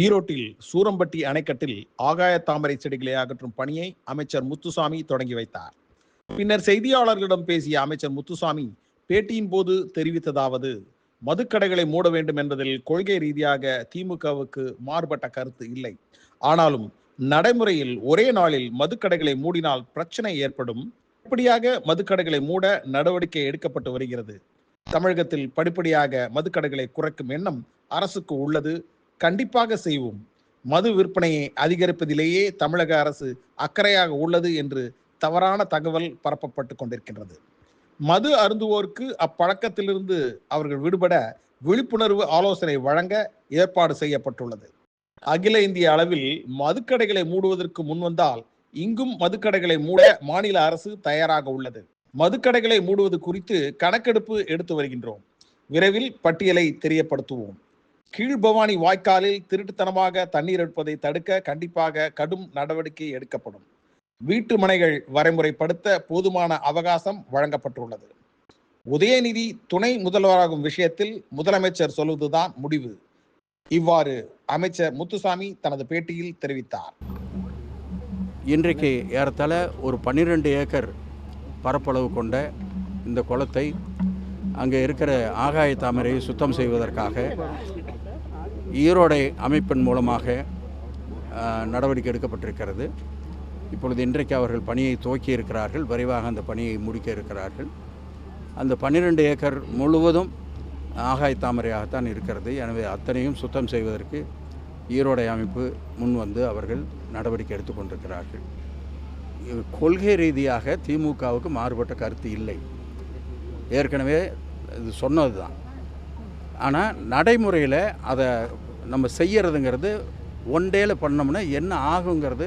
ஈரோட்டில் சூரம்பட்டி அணைக்கட்டில் ஆகாய தாமரை செடிகளை அகற்றும் பணியை அமைச்சர் முத்துசாமி தொடங்கி வைத்தார். பின்னர் செய்தியாளர்களிடம் பேசிய அமைச்சர் முத்துசாமி பேட்டியின் போது தெரிவித்ததாவது மதுக்கடைகளை மூட வேண்டும் என்பதில் கொள்கை ரீதியாக திமுகவுக்கு மாறுபட்ட கருத்து இல்லை. ஆனாலும் நடைமுறையில் ஒரே நாளில் மதுக்கடைகளை மூடினால் பிரச்சனை ஏற்படும். படிப்படியாக மதுக்கடைகளை மூட நடவடிக்கை எடுக்கப்பட்டு வருகிறது? தமிழகத்தில் படிப்படியாக மதுக்கடைகளை குறைக்கும் எண்ணம் அரசுக்கு உள்ளது. கண்டிப்பாக செய்வோம். மது விற்பனையை அதிகரிப்பதிலேயே தமிழக அரசு அக்கறையாக உள்ளது என்று தவறான தகவல் பரப்பப்பட்டு கொண்டிருக்கின்றது. மது அருந்துவோருக்கு அப்பழக்கத்திலிருந்து அவர்கள் விடுபட விழிப்புணர்வு ஆலோசனை வழங்க ஏற்பாடு செய்யப்பட்டுள்ளது. அகில இந்திய அளவில் மதுக்கடைகளை மூடுவதற்கு முன்வந்தால் இங்கும் மதுக்கடைகளை மூட மாநில அரசு தயாராக உள்ளது. மதுக்கடைகளை மூடுவது குறித்து கணக்கெடுப்பு எடுத்து வருகின்றோம். விரைவில் பட்டியலை தெரியப்படுத்துவோம். கீழ்பவானி வாய்க்காலில் திருட்டுத்தனமாக தண்ணீர் எடுப்பதை தடுக்க கண்டிப்பாக கடும் நடவடிக்கை எடுக்கப்படும். வீட்டு மனைகள் வரைமுறைப்படுத்த போதுமான அவகாசம் வழங்கப்பட்டுள்ளது. உதயநிதி துணை முதல்வராகும் விஷயத்தில் முதலமைச்சர் சொல்வதுதான் முடிவு. இவ்வாறு அமைச்சர் முத்துசாமி தனது பேட்டியில் தெரிவித்தார். இன்றைக்கு ஏறத்தாழ ஒரு பன்னிரெண்டு ஏக்கர் பரப்பளவு கொண்ட இந்த குளத்தை அங்கே இருக்கிற ஆகாய தாமரையை சுத்தம் செய்வதற்காக ஈரோடை அமைப்பின் மூலமாக நடவடிக்கை எடுக்கப்பட்டிருக்கிறது. இப்பொழுது இன்றைக்கு அவர்கள் பணியை துவக்கி இருக்கிறார்கள். விரைவாக அந்த பணியை முடிக்க இருக்கிறார்கள். அந்த பன்னிரெண்டு ஏக்கர் முழுவதும் ஆகாய தாமரையாகத்தான் இருக்கிறது. எனவே அத்தனையும் சுத்தம் செய்வதற்கு ஈரோடை அமைப்பு முன் வந்து அவர்கள் நடவடிக்கை எடுத்துக்கொண்டிருக்கிறார்கள் இது கொள்கை ரீதியாக திமுகவுக்கு மாறுபட்ட கருத்து இல்லை. ஏற்கனவே இது சொன்னது தான் ஆனால் நடைமுறையில் அதை நம்ம செய்யறதுங்கிறது ஒன் டேயில் பண்ணோம்னா என்ன ஆகுங்கிறது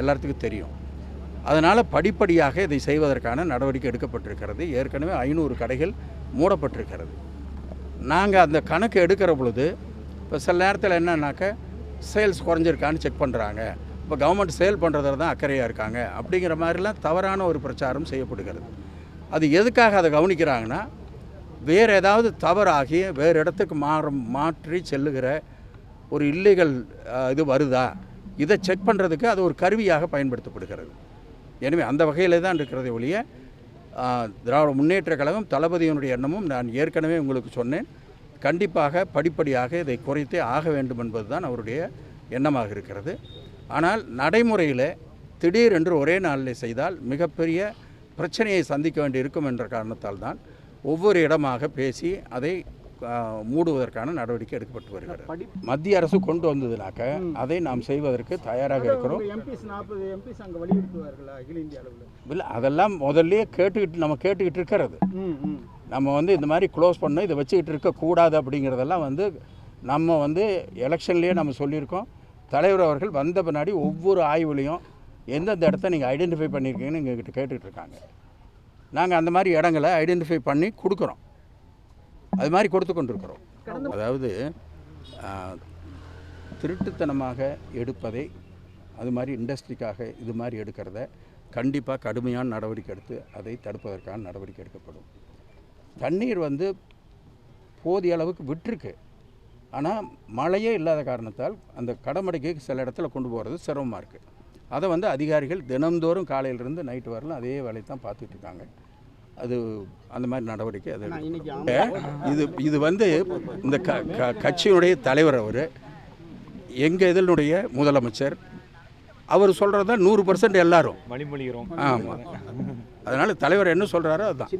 எல்லாத்துக்கும் தெரியும். அதனால் படிப்படியாக இதை செய்வதற்கான நடவடிக்கை எடுக்கப்பட்டிருக்கிறது. ஏற்கனவே ஐநூறு கடைகள் மூடப்பட்டிருக்கிறது. நாங்கள் அந்த கணக்கு எடுக்கிற பொழுது இப்போ சில நேரத்தில் என்னன்னாக்க சேல்ஸ் குறைஞ்சிருக்கான்னு செக் பண்ணுறாங்க இப்போ கவர்மெண்ட் சேல் பண்ணுறதுல தான் அக்கறையாக இருக்காங்க. அப்படிங்கிற மாதிரிலாம் தவறான ஒரு பிரச்சாரம் செய்யப்படுகிறது. அது எதுக்காக அதை கவனிக்கிறாங்கன்னா வேறு ஏதாவது தவறாகி வேறு இடத்துக்கு மாற மாற்றி செல்லுகிற ஒரு இல்லீகல் இது வருதா? இதை செக் பண்ணுறதுக்கு அது ஒரு கருவியாக பயன்படுத்தப்படுகிறது. எனவே அந்த வகையில் தான் இருக்கிறதே ஒழிய திராவிட முன்னேற்ற கழகம் தளபதியினுடைய எண்ணமும் நான் ஏற்கனவே உங்களுக்கு சொன்னேன். கண்டிப்பாக படிப்படியாக இதை குறைத்தே ஆக வேண்டும் என்பது தான் அவருடைய எண்ணமாக இருக்கிறது. ஆனால் நடைமுறையில் திடீரென்று ஒரே நாளில் செய்தால் மிகப்பெரிய பிரச்சனையை சந்திக்க வேண்டி இருக்கும் என்ற காரணத்தால் தான் ஒவ்வொரு இடமாக பேசி அதை மூடுவதற்கான நடவடிக்கை எடுக்கப்பட்டு வருகிறது. மத்திய அரசு கொண்டு வந்ததுனாக்க அதை நாம் செய்வதற்கு தயாராக இருக்கிறோம். இல்லை அதெல்லாம் முதல்லயே கேட்டுக்கிட்டு நம்ம கேட்டுக்கிட்டு இருக்கிறது. நம்ம வந்து இந்த மாதிரி க்ளோஸ் பண்ண இதை வச்சுக்கிட்டு இருக்கக்கூடாது அப்படிங்கிறதெல்லாம் வந்து நம்ம வந்து எலெக்ஷன்லேயே நம்ம சொல்லியிருக்கோம். தலைவர் அவர்கள் வந்த பின்னாடி ஒவ்வொரு ஆய்வுலையும் எந்தெந்த இடத்த நீங்கள் ஐடென்டிஃபை பண்ணியிருக்கீங்கன்னு எங்ககிட்ட கேட்டுட்டு இருக்காங்க. நாங்கள் அந்த மாதிரி இடங்களை ஐடென்டிஃபை பண்ணி கொடுக்குறோம். அது மாதிரி கொடுத்து கொண்டிருக்கிறோம். அதாவது திருட்டுத்தனமாக எடுப்பதை அது மாதிரி இண்டஸ்ட்ரிக்காக இது மாதிரி எடுக்கிறத கண்டிப்பாக கடுமையான நடவடிக்கை எடுத்து அதை தடுப்பதற்கான நடவடிக்கை எடுக்கப்படும். தண்ணீர் வந்து போதிய அளவுக்கு விட்டுருக்கு. ஆனால் மழையே இல்லாத காரணத்தால் அந்த கடமடைக்கு சில இடத்துல கொண்டு போகிறது சிரமமாக இருக்குது அதை வந்து அதிகாரிகள் தினந்தோறும் காலையிலிருந்து நைட்டு வரலாம் அதே வேலையை தான் பார்த்துட்டு இருக்காங்க. அது அந்த மாதிரி நடவடிக்கை அது. இது இது வந்து இந்த க க- கட்சியினுடைய தலைவர் அவர் எங்கள் இதனுடைய முதலமைச்சர் அவர் சொல்கிறது தான் நூறு பர்சன்ட் எல்லாரும். வழிமொழிகிறோம். ஆமாம் அதனால் தலைவர் என்ன சொல்கிறாரோ அதுதான்